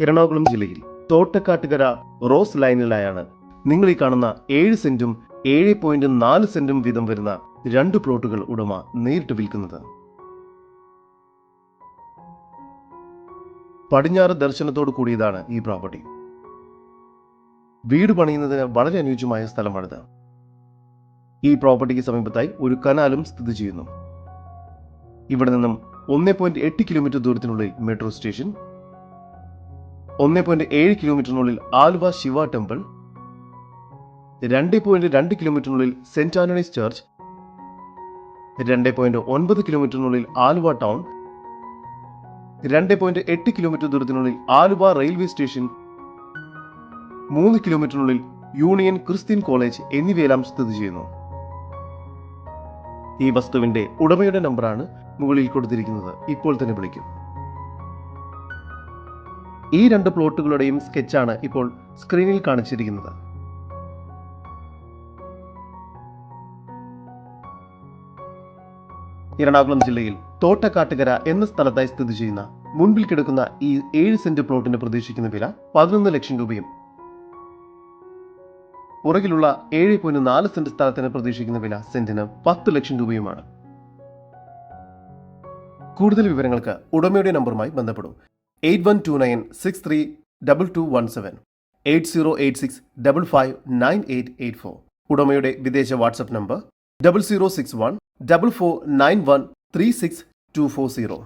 എറണാകുളം ജില്ലയിൽ തോട്ടക്കാട്ടുകര റോസ് ലൈനിലായാണ് നിങ്ങൾ ഈ കാണുന്ന ഏഴ് സെന്റും ഏഴ് പോയിന്റ് നാല് സെന്റും വീതം വരുന്ന രണ്ട് പ്ലോട്ടുകൾ ഉടമ നേരിട്ട് വിൽക്കുന്നത്. പടിഞ്ഞാറ് ദർശനത്തോട് കൂടിയതാണ് ഈ പ്രോപ്പർട്ടി വീട് പണിയുന്നതിന് വളരെ അനുയോജ്യമായ സ്ഥലമാണിത്. ഈ പ്രോപ്പർട്ടിക്ക് സമീപത്തായി ഒരു കനാലും സ്ഥിതി ചെയ്യുന്നു. ഇവിടെ നിന്നും ഒന്നേ പോയിന്റ് എട്ട് കിലോമീറ്റർ ദൂരത്തിനുള്ളിൽ മെട്രോ സ്റ്റേഷൻ ഒന്ന് പോയിന്റ് ഏഴ് കിലോമീറ്ററിനുള്ളിൽ ആലുവ ശിവ ടെമ്പിൾ രണ്ട് പോയിന്റ് രണ്ട് കിലോമീറ്ററിനുള്ളിൽ സെന്റ് ആന്റണീസ് ചർച്ച് രണ്ട് പോയിന്റ് ഒൻപത് കിലോമീറ്ററിനുള്ളിൽ ആലുവ ടൗൺ രണ്ട് പോയിന്റ് എട്ട് കിലോമീറ്റർ ദൂരത്തിനുള്ളിൽ ആലുവ റെയിൽവേ സ്റ്റേഷൻ മൂന്ന് കിലോമീറ്ററിനുള്ളിൽ യൂണിയൻ ക്രിസ്ത്യൻ കോളേജ് എന്നിവയെല്ലാം സ്ഥിതി ചെയ്യുന്നു. ഈ വസ്തുവിന്റെ ഉടമയുടെ നമ്പറാണ് മുകളിൽ കൊടുത്തിരിക്കുന്നത്. ഇപ്പോൾ തന്നെ വിളിക്കും. ഈ രണ്ട് പ്ലോട്ടുകളുടെയും സ്കെച്ചാണ് ഇപ്പോൾ സ്ക്രീനിൽ കാണിച്ചിരിക്കുന്നത്. എറണാകുളം ജില്ലയിൽ തോട്ടക്കാട്ടുകര എന്ന സ്ഥലത്തായി സ്ഥിതി ചെയ്യുന്ന മുൻപിൽ കിടക്കുന്ന ഈ ഏഴ് സെന്റ് പ്ലോട്ടിന് പ്രതീക്ഷിക്കുന്ന വില പതിനൊന്ന് ലക്ഷം രൂപയും പുറകിലുള്ള ഏഴ് പോയിന്റ് നാല് സെന്റ് സ്ഥലത്തിന് പ്രതീക്ഷിക്കുന്ന വില സെന്റിന് പത്ത് ലക്ഷം രൂപയുമാണ്. കൂടുതൽ വിവരങ്ങൾക്ക് ഉടമയുടെ നമ്പറുമായി ബന്ധപ്പെടും eight one two nine six three double two one seven. Eight zero eight six double five nine eight eight four. ഉടമയുടെ വിദേശ WhatsApp number double zero six one double four nine one three six two four zero.